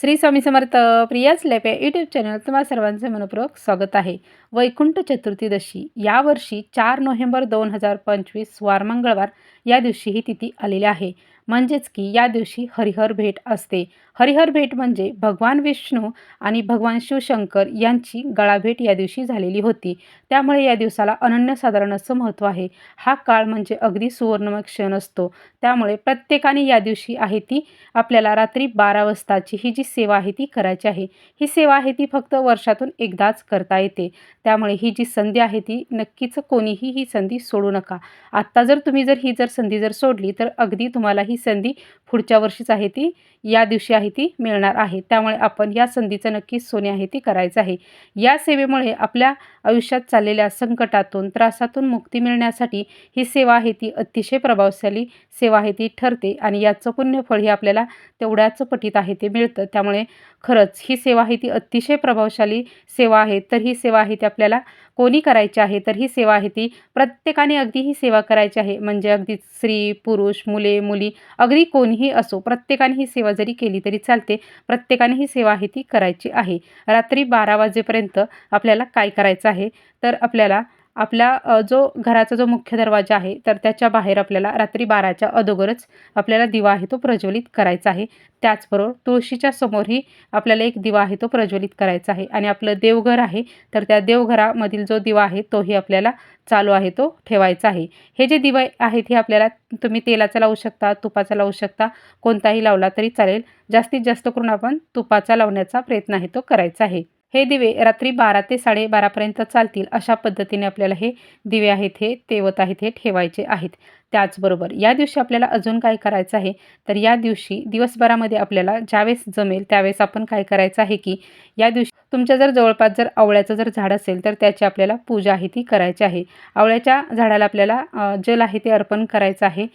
श्री स्वामी समर्थ प्रियाच लेपे YouTube channel तुम्हा सर्वांचे मनपूर्वक स्वागत आहे. वैकुंठ चतुर्थीदशी यावर्षी चार नोव्हेंबर दोन हजार पंचवीस वार मंगळवार या दिवशी ही तिथी आलेली आहे. म्हणजेच की या दिवशी हरिहर भेट असते. हरिहर भेट म्हणजे भगवान विष्णू आणि भगवान शिवशंकर यांची गळाभेट या दिवशी झालेली होती. त्यामुळे या दिवसाला अनन्यसाधारण असं महत्त्व आहे. हा काळ म्हणजे अगदी सुवर्णमय क्षण असतो. त्यामुळे प्रत्येकाने या दिवशी आहे ती आपल्याला रात्री बारा वाजताची ही जी सेवा आहे ती करायची आहे. ही सेवा आहे ती फक्त वर्षातून एकदाच करता येते. त्यामुळे ही जी संधी आहे ती नक्कीच कोणीही ही संधी सोडू नका. आत्ता जर तुम्ही जर ही जर संधी जर सोडली तर अगदी तुम्हाला ही संधी पुढच्या वर्षीच आहे ती. या दिवशी आहे ती मिळणार आहे. त्यामुळे आपण या संधीचं नक्कीच सोने आहे ती करायचं आहे. या सेवेमुळे आपल्या आयुष्यात चाललेल्या संकटातून त्रासातून मुक्ती मिळण्यासाठी ही सेवा आहे ती अतिशय प्रभावशाली सेवा आहे ती ठरते आणि याचं पुण्यफळ हे आपल्याला तेवढ्याच पटीत आहे ते मिळतं. त्यामुळे खरंच ही सेवा आहे ती अतिशय प्रभावशाली सेवा आहे. तर ही सेवा आहे ती आपल्याला कोणी करायची आहे? तर ही सेवा आहे ती प्रत्येकाने अगदी ही सेवा करायची आहे. म्हणजे अगदी स्त्री पुरुष मुले मुली अगदी कोणीही असो प्रत्येकाने ही सेवा जरी केली तरी चालते. प्रत्येकाने ही सेवा आहे ती करायची आहे. रात्री बारा वाजेपर्यंत आपल्याला काय करायचं आहे? तर आपल्याला आपल्या जो घराचा जो मुख्य दरवाजा आहे तर त्याच्या बाहेर आपल्याला रात्री बाराच्या अगोदरच आपल्याला दिवा आहे तो प्रज्वलित करायचा आहे. त्याचबरोबर तुळशीच्या समोरही आपल्याला एक दिवा आहे तो प्रज्वलित करायचा आहे. आणि आपलं देवघर आहे तर त्या देवघरामधील जो दिवा आहे तोही आपल्याला चालू आहे तो ठेवायचा आहे. हे जे दिवे आहेत हे आपल्याला तुम्ही तेलाचा लावू शकता तुपाचा लावू शकता कोणताही लावला तरी चालेल. जास्तीत जास्त करून आपण तुपाचा लावण्याचा प्रयत्न आहे तो करायचा आहे. हे दिवे रात्री बारा ते साडेबारापर्यंत चालतील अशा पद्धतीने आपल्याला हे दिवे आहेत हे तेवत आहेत हे ठेवायचे आहेत. त्याचबरोबर या दिवशी आपल्याला अजून काय करायचं आहे? तर या दिवशी दिवसभरामध्ये आपल्याला ज्यावेळेस जमेल त्यावेळेस आपण काय करायचं आहे की या दिवशी तुमच्या जर जवळपास जर आवळ्याचं जर झाड असेल तर त्याची आपल्याला पूजा आहे ती करायची आहे. आवळ्याच्या झाडाला आपल्याला जल आहे ते अर्पण करायचं आहे.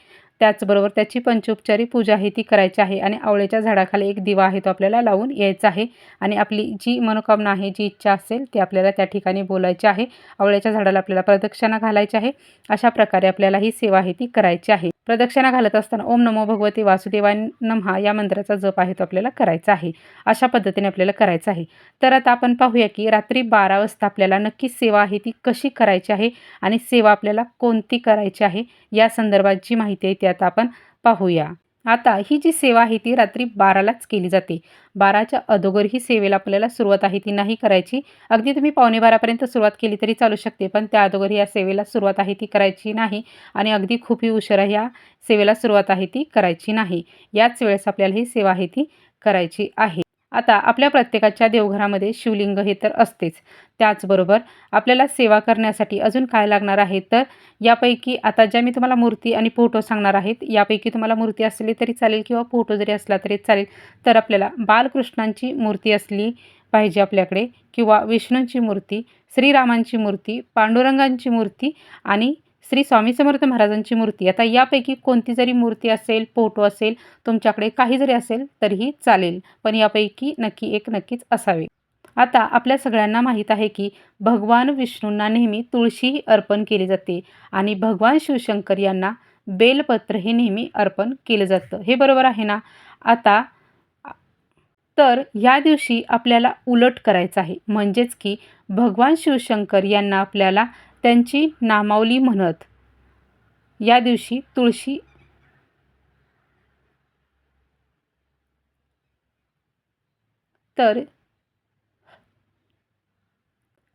त्याचबरोबर त्याची पंचोपचारी पूजा आहे ती करायची आहे आणि आवळ्याच्या झाडाखाली एक दिवा आहे तो आपल्याला लावून यायचा आहे. आणि आपली जी मनोकामना आहे जी इच्छा असेल ती आपल्याला त्या ठिकाणी बोलायची आहे. आवळ्याच्या झाडाला आपल्याला प्रदक्षिणा घालायची आहे. अशा प्रकारे आपल्याला ही सेवा आहे ती करायची आहे. प्रदक्षिणा घालत असताना ओम नमो भगवते वासुदेवाय नमहा या मंत्राचा जप आहे तो आपल्याला करायचा आहे. अशा पद्धतीने आपल्याला करायचं आहे. तर आता आपण पाहूया की रात्री बारा वाजता आपल्याला नक्की सेवा आहे ती कशी करायची आहे आणि सेवा आपल्याला कोणती करायची आहे? या संदर्भात जी माहिती आहे ती आता आपण पाहूया. आता ही जी सेवा आहे ती रात्री बारालाच केली जाते. बाराच्या अगोदर ही सेवेला आपल्याला सुरुवात आहे ती नाही करायची. अगदी तुम्ही पावणे बारापर्यंत सुरुवात केली तरी चालू शकते पण त्या अगोदर या सेवेला सुरुवात आहे ती करायची नाही आणि अगदी खूपही उशिरा ह्या सेवेला सुरुवात आहे ती करायची नाही. याच वेळेस आपल्याला ही सेवा आहे ती करायची आहे. आता आपल्या प्रत्येकाच्या देवघरामध्ये शिवलिंग हे तर असतेच. त्याचबरोबर आपल्याला सेवा करण्यासाठी अजून काय लागणार आहे? तर यापैकी आता ज्या मी तुम्हाला मूर्ती आणि फोटो सांगणार आहेत यापैकी तुम्हाला मूर्ती असली तरी चालेल किंवा फोटो जरी असला तरी चालेल तर आपल्याला बालकृष्णांची मूर्ती असली पाहिजे आपल्याकडे किंवा विष्णूंची मूर्ती श्रीरामांची मूर्ती पांडुरंगांची मूर्ती आणि श्री स्वामी समर्थ महाराजांची मूर्ती. आता यापैकी कोणती जरी मूर्ती असेल फोटो असेल तुमच्याकडे काही जरी असेल तरीही चालेल. पण यापैकी नक्की एक नक्कीच असावे. आता आपल्या सगळ्यांना माहीत आहे की भगवान विष्णूंना नेहमी तुळशी अर्पण केली जाते आणि भगवान शिवशंकर यांना बेलपत्र हे नेहमी अर्पण केलं जातं. हे बरोबर आहे ना? आता तर या दिवशी आपल्याला उलट करायचं आहे. म्हणजेच की भगवान शिवशंकर यांना आपल्याला त्यांची नामावली म्हणत. या दिवशी तुळशी तर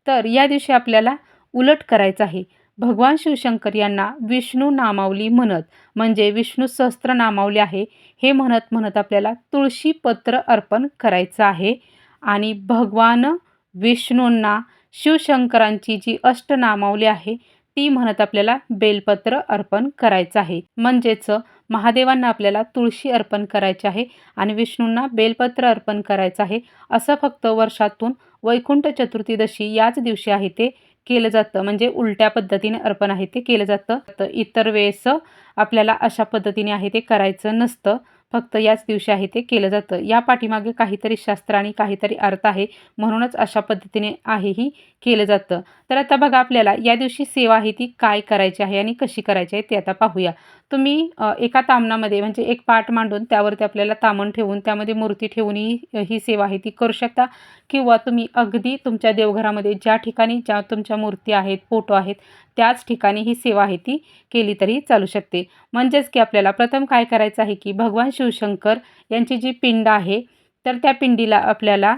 तर या दिवशी आपल्याला उलट करायचं आहे. भगवान शिवशंकर यांना विष्णू नामावली म्हणत म्हणजे विष्णू सहस्त्र नामावली आहे हे म्हणत म्हणत आपल्याला तुळशी पत्र अर्पण करायचं आहे. आणि भगवान विष्णूंना शिवशंकरांची जी अष्टनामावली आहे ती म्हणत आपल्याला बेलपत्र अर्पण करायचं आहे. म्हणजेच महादेवांना आपल्याला तुळशी अर्पण करायची आहे आणि विष्णूंना बेलपत्र अर्पण करायचं आहे. असं फक्त वर्षातून वैकुंठ चतुर्थीदशी याच दिवशी आहे ते केलं जातं. म्हणजे उलट्या पद्धतीने अर्पण आहे ते केलं जातं. तर इतर वेळेस आपल्याला अशा पद्धतीने आहे ते करायचं नसतं. फक्त याच दिवशी आहे ते केलं जातं. या पाठीमागे काहीतरी शास्त्र आणि काहीतरी अर्थ आहे म्हणूनच अशा पद्धतीने आहे ही केलं जातं. तर आता बघा आपल्याला या दिवशी सेवा आहे ती काय करायची आहे आणि कशी करायची आहे ते आता पाहूया. तुम्ही एका तामणामध्ये म्हणजे एक पाट मांडून त्यावरती आपल्याला तामण ठेवून त्यामध्ये मूर्ती ठेवूनही ही सेवा आहे ती करू शकता. किंवा तुम्ही अगदी तुमच्या देवघरामध्ये ज्या ठिकाणी ज्या तुमच्या मूर्ती आहेत फोटो आहेत त्याच ठिकाणी ही सेवा आहे ती केली तरी चालू शकते. म्हणजेच की आपल्याला प्रथम काय करायचं आहे की भगवान शिवशंकर यांची जी पिंड आहे तर त्या पिंडीला आपल्याला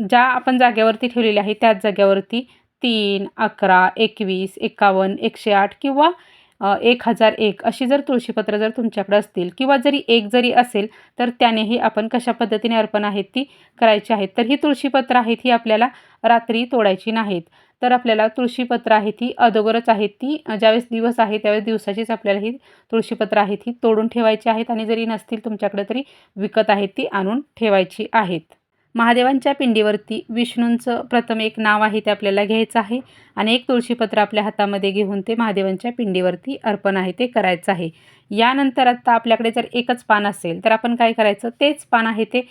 ज्या आपण जागेवरती ठेवलेली आहे त्याच जागेवरती तीन अकरा एकवीस एकावन्न एकशे आठ किंवा एक हजार एक अशी जर तुळशीपत्र जर तुमच्याकडे असतील किंवा जरी एक जरी असेल तर त्यानेही आपण कशा पद्धतीने अर्पण आहेत ती करायची आहेत. तर ही तुळशीपत्र आहेत ही आपल्याला रात्री तोडायची नाहीत. तर आपल्याला तुळशीपत्र आहेत ती अगोदरच आहेत ती ज्यावेळेस दिवस आहे त्यावेळेस दिवसाचीच आपल्याला ही तुळशीपत्र आहेत ही तोडून ठेवायची आहेत आणि जरी नसतील तुमच्याकडे तरी विकत आहेत ती आणून ठेवायची आहेत. महादेवांच्या पिंडीवरती विष्णूंचं प्रथम एक नाव आहे ते आपल्याला घ्यायचं आहे. आणि एक तुळशीपत्र आपल्या हातामध्ये घेऊन ते महादेवांच्या पिंडीवरती अर्पण आहे ते करायचं आहे. यानंतर आता आपल्याकडे जर एकच पान असेल तर आपण काय करायचं? तेच पान आहे ते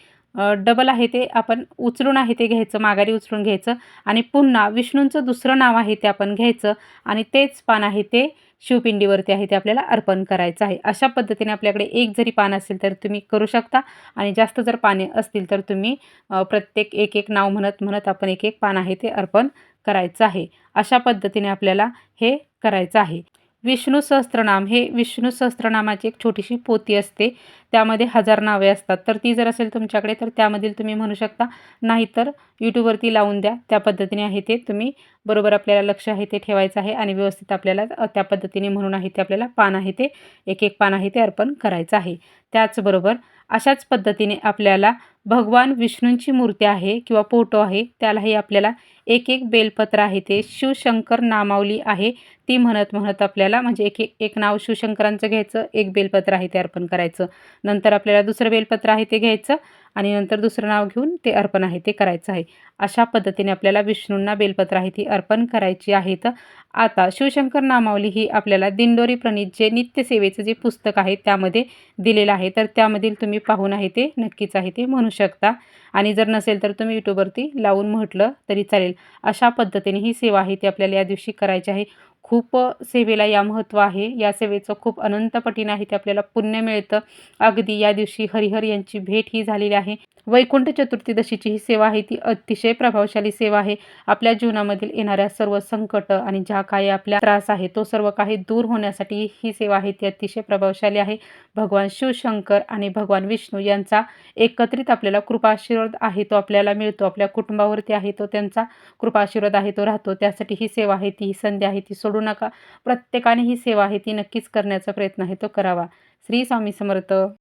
डबल आहे ते आपण उचलून आहे ते घ्यायचं माघारी उचलून घ्यायचं. आणि पुन्हा विष्णूंचं दुसरं नाव आहे ते आपण घ्यायचं. आणि तेच पान आहे ते शिवपिंडीवरती आहे ते आपल्याला अर्पण करायचं आहे. अशा पद्धतीने आपल्याकडे एक जरी पान असेल तर तुम्ही करू शकता आणि जास्त जर पाने असतील तर तुम्ही प्रत्येक एक एक नाव म्हणत म्हणत आपण एक एक पान आहे ते अर्पण करायचं आहे. अशा पद्धतीने आपल्याला हे करायचं आहे. विष्णू सहस्त्रनाम. हे विष्णू सहस्त्रनामाची एक छोटीशी पोती असते. त्यामध्ये हजार नावे असतात. तर ती जर असेल तुमच्याकडे तर त्यामधील तुम्ही म्हणू शकता. नाहीतर यूट्यूबवरती लावून द्या. त्या पद्धतीने आहे ते तुम्ही बरोबर आपल्याला लक्ष आहे ते ठेवायचं आहे आणि व्यवस्थित आपल्याला त्या पद्धतीने म्हणून आहे ते आपल्याला पान आहे ते एक एक पान आहे ते अर्पण करायचं आहे. त्याचबरोबर अशाच पद्धतीने आपल्याला भगवान विष्णूंची मूर्ती आहे किंवा फोटो आहे त्यालाही आपल्याला एक एक बेलपत्र आहे ते शिवशंकर नामावली आहे. ती म्हणत म्हणत आपल्याला म्हणजे एक एक एक नाव शिवशंकरांचं घ्यायचं एक बेलपत्र आहे ते अर्पण करायचं. नंतर आपल्याला दुसरं बेलपत्र आहे ते घ्यायचं. आणि नंतर दुसरं नाव घेऊन ते अर्पण आहे ते करायचं आहे. अशा पद्धतीने आपल्याला विष्णूंना बेलपत्र आहे ती अर्पण करायची आहेत आता शिवशंकर नामावली ही आपल्याला दिंडोरी प्रणित जे नित्यसेवेचं जे पुस्तक आहे त्यामध्ये दिलेलं आहे. तर त्यामधील तुम्ही पाहून आहे ते नक्कीच आहे ते म्हणू शकता. आणि जर नसेल तर तुम्ही यूट्यूबवरती लावून म्हटलं तरी चालेल. अशा पद्धतीने ही सेवा आहे ती आपल्याला या दिवशी करायची आहे. खूप सेवेला या महत्त्व आहे. या सेवेचं खूप अनंतपटीनं आहे ते आपल्याला पुण्य मिळतं. अगदी या दिवशी हरिहर यांची भेट ही झालेली आहे. वैकुंठ चतुर्थीदशीची ही सेवा आहे. ती अतिशय प्रभावशाली सेवा आहे. आपल्या जीवनामधील येणाऱ्या सर्व संकट आणि ज्या काही आपल्या त्रास आहे तो सर्व काही दूर होण्यासाठी ही सेवा आहे. ती अतिशय प्रभावशाली आहे. भगवान शिवशंकर आणि भगवान विष्णू यांचा एकत्रित आपल्याला कृपाशीर्वाद आहे. तो आपल्याला मिळतो. आपल्या कुटुंबावरती आहे. तो त्यांचा कृपाशीर्वाद आहे. तो राहतो. त्यासाठी ही सेवा आहे. ती ही संधी आहे. ती सोडून सोडू नका. प्रत्येकाने ही सेवा आहे ती नक्कीच करण्याचा प्रयत्न आहे तो करावा. श्री स्वामी समर्थ.